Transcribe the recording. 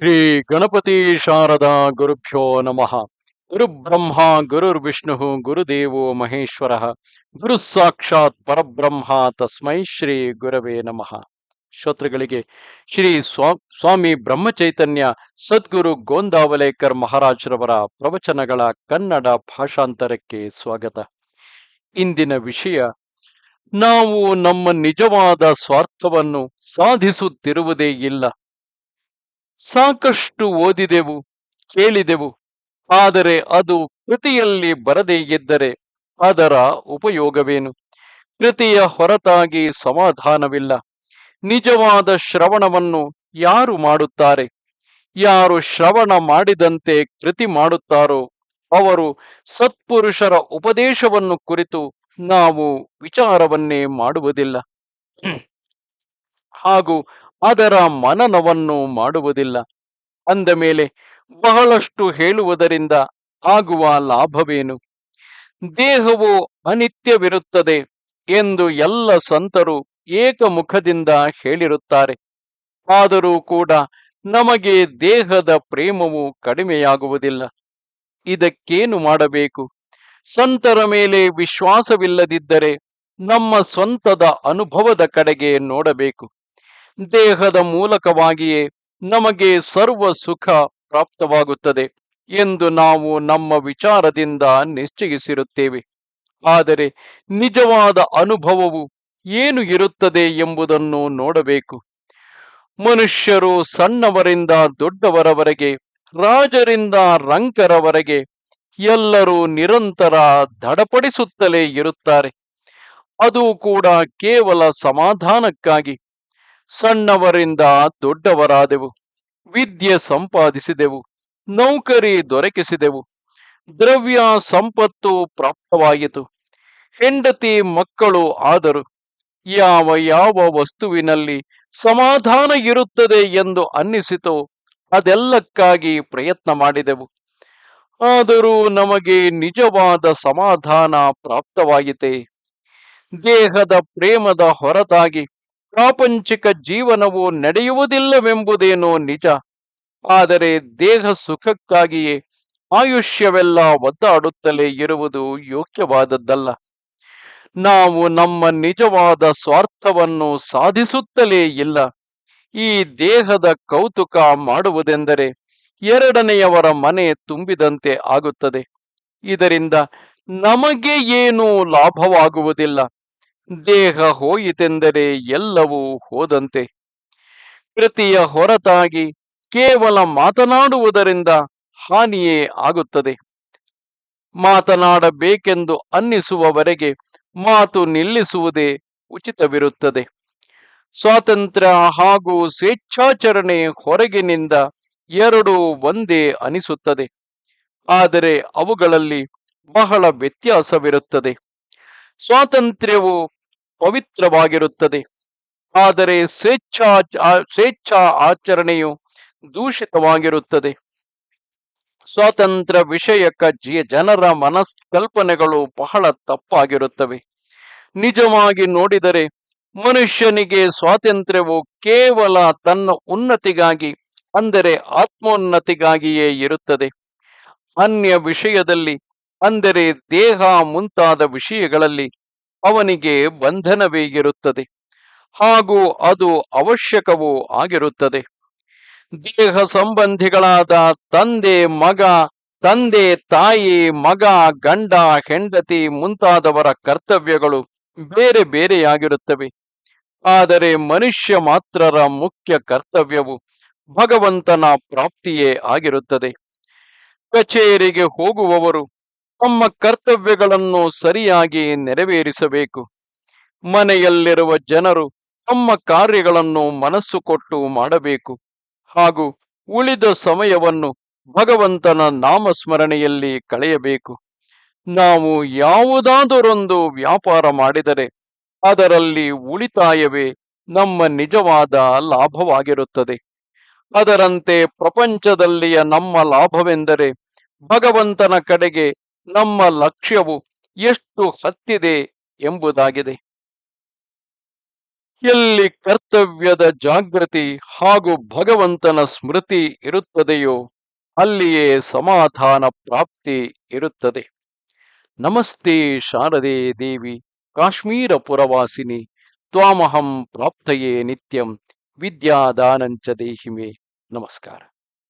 ಶ್ರೀ ಗಣಪತಿ ಶಾರದಾ ಗುರುಭ್ಯೋ ನಮಃ. ಗುರು ಬ್ರಹ್ಮ ಗುರುರ್ವಿಷ್ಣು ಗುರುದೇವೋ ಮಹೇಶ್ವರ. ಗುರು ಸಾಕ್ಷಾತ್ ಪರಬ್ರಹ್ಮ ತಸ್ಮೈ ಶ್ರೀ ಗುರವೇ ನಮಃ. ಶ್ರೋತೃಗಳಿಗೆ ಶ್ರೀ ಸ್ವಾ, ಸ್ವಾಮಿ ಬ್ರಹ್ಮಚೈತನ್ಯ ಸದ್ಗುರು ಗೋಂದಾವಲೇಕರ್ ಮಹಾರಾಜರವರ ಪ್ರವಚನಗಳ ಕನ್ನಡ ಭಾಷಾಂತರಕ್ಕೆ ಸ್ವಾಗತ. ಇಂದಿನ ವಿಷಯ, ನಾವು ನಮ್ಮ ನಿಜವಾದ ಸ್ವಾರ್ಥವನ್ನು ಸಾಧಿಸುತ್ತಿರುವುದೇ ಇಲ್ಲ. ಸಾಕಷ್ಟು ಓದಿದೆವು, ಕೇಳಿದೆವು, ಆದರೆ ಅದು ಕೃತಿಯಲ್ಲಿ ಬರದೇ ಇದ್ದರೆ ಅದರ ಉಪಯೋಗವೇನು? ಕೃತಿಯ ಹೊರತಾಗಿ ಸಮಾಧಾನವಿಲ್ಲ. ನಿಜವಾದ ಶ್ರವಣವನ್ನು ಯಾರು ಮಾಡುತ್ತಾರೆ? ಯಾರು ಶ್ರವಣ ಮಾಡಿದಂತೆ ಕೃತಿ ಮಾಡುತ್ತಾರೋ, ಅವರು ಸತ್ಪುರುಷರ ಉಪದೇಶವನ್ನು ಕುರಿತು ನಾವು ವಿಚಾರವನ್ನೇ ಮಾಡುವುದಿಲ್ಲ. ಹಾಗೂ ಅದರ ಮನನವನ್ನು ಮಾಡುವುದಿಲ್ಲ. ಅಂದ ಮೇಲೆ, ಬಹಳಷ್ಟು ಹೇಳುವುದರಿಂದ ಆಗುವ ಲಾಭವೇನು? ದೇಹವು ಅನಿತ್ಯವಿರುತ್ತದೆ ಎಂದು ಎಲ್ಲ ಸಂತರು ಏಕಮುಖದಿಂದ ಹೇಳಿರುತ್ತಾರೆ. ಆದರೂ ಕೂಡ ನಮಗೆ ದೇಹದ ಪ್ರೇಮವು ಕಡಿಮೆಯಾಗುವುದಿಲ್ಲ. ಇದಕ್ಕೇನು ಮಾಡಬೇಕು? ಸಂತರ ಮೇಲೆ ವಿಶ್ವಾಸವಿಲ್ಲದಿದ್ದರೆ ನಮ್ಮ ಸ್ವಂತದ ಅನುಭವದ ಕಡೆಗೆ ನೋಡಬೇಕು. ದೇಹದ ಮೂಲಕವಾಗಿಯೇ ನಮಗೆ ಸರ್ವ ಸುಖ ಪ್ರಾಪ್ತವಾಗುತ್ತದೆ ಎಂದು ನಾವು ನಮ್ಮ ವಿಚಾರದಿಂದ ನಿಶ್ಚಯಿಸಿರುತ್ತೇವೆ. ಆದರೆ ನಿಜವಾದ ಅನುಭವವು ಏನು ಇರುತ್ತದೆ ಎಂಬುದನ್ನು ನೋಡಬೇಕು. ಮನುಷ್ಯರು ಸಣ್ಣವರಿಂದ ದೊಡ್ಡವರವರೆಗೆ, ರಾಜರಿಂದ ರಂಕರವರೆಗೆ ಎಲ್ಲರೂ ನಿರಂತರ ದಡಪಡಿಸುತ್ತಲೇ ಇರುತ್ತಾರೆ. ಅದು ಕೂಡ ಕೇವಲ ಸಮಾಧಾನಕ್ಕಾಗಿ. ಸಣ್ಣವರಿಂದ ದೊಡ್ಡವರಾದೆವು, ವಿದ್ಯೆ ಸಂಪಾದಿಸಿದೆವು, ನೌಕರಿ ದೊರಕಿಸಿದೆವು, ದ್ರವ್ಯ ಸಂಪತ್ತು ಪ್ರಾಪ್ತವಾಯಿತು, ಹೆಂಡತಿ ಮಕ್ಕಳು ಆದರು, ಯಾವ ಯಾವ ವಸ್ತುವಿನಲ್ಲಿ ಸಮಾಧಾನ ಇರುತ್ತದೆ ಎಂದು ಅನ್ನಿಸಿತೋ ಅದೆಲ್ಲಕ್ಕಾಗಿ ಪ್ರಯತ್ನ ಮಾಡಿದೆವು. ಆದರೂ ನಮಗೆ ನಿಜವಾದ ಸಮಾಧಾನ ಪ್ರಾಪ್ತವಾಯಿತೆ, ದೇಹದ ಪ್ರೇಮದ ಹೊರತಾಗಿ ಪ್ರಾಪಂಚಿಕ ಜೀವನವು ನಡೆಯುವುದಿಲ್ಲವೆಂಬುದೇನೋ ನಿಜ. ಆದರೆ ದೇಹ ಸುಖಕ್ಕಾಗಿಯೇ ಆಯುಷ್ಯವೆಲ್ಲ ಒದ್ದಾಡುತ್ತಲೇ ಇರುವುದು ಯೋಗ್ಯವಾದದ್ದಲ್ಲ. ನಾವು ನಮ್ಮ ನಿಜವಾದ ಸ್ವಾರ್ಥವನ್ನು ಸಾಧಿಸುತ್ತಲೇ ಇಲ್ಲ. ಈ ದೇಹದ ಕೌತುಕ ಮಾಡುವುದೆಂದರೆ ಎರಡನೆಯವರ ಮನೆ ತುಂಬಿದಂತೆ ಆಗುತ್ತದೆ. ಇದರಿಂದ ನಮಗೆ ಏನೂ ಲಾಭವಾಗುವುದಿಲ್ಲ. ದೇಹ ಹೋಯಿತೆಂದರೆ ಎಲ್ಲವೂ ಹೋದಂತೆ. ಕೃತಿಯ ಹೊರತಾಗಿ ಕೇವಲ ಮಾತನಾಡುವುದರಿಂದ ಹಾನಿಯೇ ಆಗುತ್ತದೆ. ಮಾತನಾಡಬೇಕೆಂದು ಅನ್ನಿಸುವವರೆಗೆ ಮಾತು ನಿಲ್ಲಿಸುವುದೇ ಉಚಿತವಿರುತ್ತದೆ. ಸ್ವಾತಂತ್ರ್ಯ ಹಾಗೂ ಸ್ವೇಚ್ಛಾಚರಣೆ ಹೊರಗಿನಿಂದ ಎರಡು ಒಂದೇ ಅನಿಸುತ್ತದೆ. ಆದರೆ ಅವುಗಳಲ್ಲಿ ಬಹಳ ವ್ಯತ್ಯಾಸವಿರುತ್ತದೆ. ಸ್ವಾತಂತ್ರ್ಯವು ಪವಿತ್ರವಾಗಿರುತ್ತದೆ. ಆದರೆ ಸ್ವೇಚ್ಛಾ ಸ್ವೇಚ್ಛಾ ಆಚರಣೆಯು ದೂಷಿತವಾಗಿರುತ್ತದೆ. ಸ್ವಾತಂತ್ರ್ಯ ವಿಷಯಕ ಜನರ ಮನಸ್ಕಲ್ಪನೆಗಳು ಬಹಳ ತಪ್ಪಾಗಿರುತ್ತವೆ. ನಿಜವಾಗಿ ನೋಡಿದರೆ ಮನುಷ್ಯನಿಗೆ ಸ್ವಾತಂತ್ರ್ಯವು ಕೇವಲ ತನ್ನ ಉನ್ನತಿಗಾಗಿ, ಅಂದರೆ ಆತ್ಮೋನ್ನತಿಗಾಗಿಯೇ ಇರುತ್ತದೆ. ಅನ್ಯ ವಿಷಯದಲ್ಲಿ, ಅಂದರೆ ದೇಹ ಮುಂತಾದ ವಿಷಯಗಳಲ್ಲಿ ಅವನಿಗೆ ಬಂಧನವೇಗಿರುತ್ತದೆ ಹಾಗೂ ಅದು ಅವಶ್ಯಕವೂ ಆಗಿರುತ್ತದೆ. ದೇಹ ಸಂಬಂಧಿಗಳಾದ ತಂದೆ, ಮಗ, ತಂದೆ, ತಾಯಿ, ಮಗ, ಗಂಡ, ಹೆಂಡತಿ ಮುಂತಾದವರ ಕರ್ತವ್ಯಗಳು ಬೇರೆ ಬೇರೆಯಾಗಿರುತ್ತವೆ. ಆದರೆ ಮನುಷ್ಯ ಮಾತ್ರರ ಮುಖ್ಯ ಕರ್ತವ್ಯವು ಭಗವಂತನ ಪ್ರಾಪ್ತಿಯೇ ಆಗಿರುತ್ತದೆ. ಕಚೇರಿಗೆ ಹೋಗುವವರು ತಮ್ಮ ಕರ್ತವ್ಯಗಳನ್ನು ಸರಿಯಾಗಿ ನೆರವೇರಿಸಬೇಕು. ಮನೆಯಲ್ಲಿರುವ ಜನರು ತಮ್ಮ ಕಾರ್ಯಗಳನ್ನು ಮನಸ್ಸು ಕೊಟ್ಟು ಮಾಡಬೇಕು. ಹಾಗೂ ಉಳಿದ ಸಮಯವನ್ನು ಭಗವಂತನ ನಾಮಸ್ಮರಣೆಯಲ್ಲಿ ಕಳೆಯಬೇಕು. ನಾವು ಯಾವುದಾದರೊಂದು ವ್ಯಾಪಾರ ಮಾಡಿದರೆ ಅದರಲ್ಲಿ ಉಳಿತಾಯವೇ ನಮ್ಮ ನಿಜವಾದ ಲಾಭವಾಗಿರುತ್ತದೆ. ಅದರಂತೆ ಪ್ರಪಂಚದಲ್ಲಿಯ ನಮ್ಮ ಲಾಭವೆಂದರೆ ಭಗವಂತನ ಕಡೆಗೆ ನಮ್ಮ ಲಕ್ಷ್ಯವು ಎಷ್ಟು ಹತ್ತಿದೆ ಎಂಬುದಾಗಿದೆ. ಎಲ್ಲಿ ಕರ್ತವ್ಯದ ಜಾಗೃತಿ ಹಾಗೂ ಭಗವಂತನ ಸ್ಮೃತಿ ಇರುತ್ತದೆಯೋ ಅಲ್ಲಿಯೇ ಸಮಾಧಾನ ಪ್ರಾಪ್ತಿ ಇರುತ್ತದೆ. ನಮಸ್ತೆ ಶಾರದೆ ದೇವಿ, ಕಾಶ್ಮೀರ ಪುರವಾಸಿನಿ, ತ್ವಾಮಹಂ ಪ್ರಾಪ್ತಯೇ ನಿತ್ಯಂ, ವಿದ್ಯಾದಾನಂಚ ದೇಹಿಮೆ. ನಮಸ್ಕಾರ.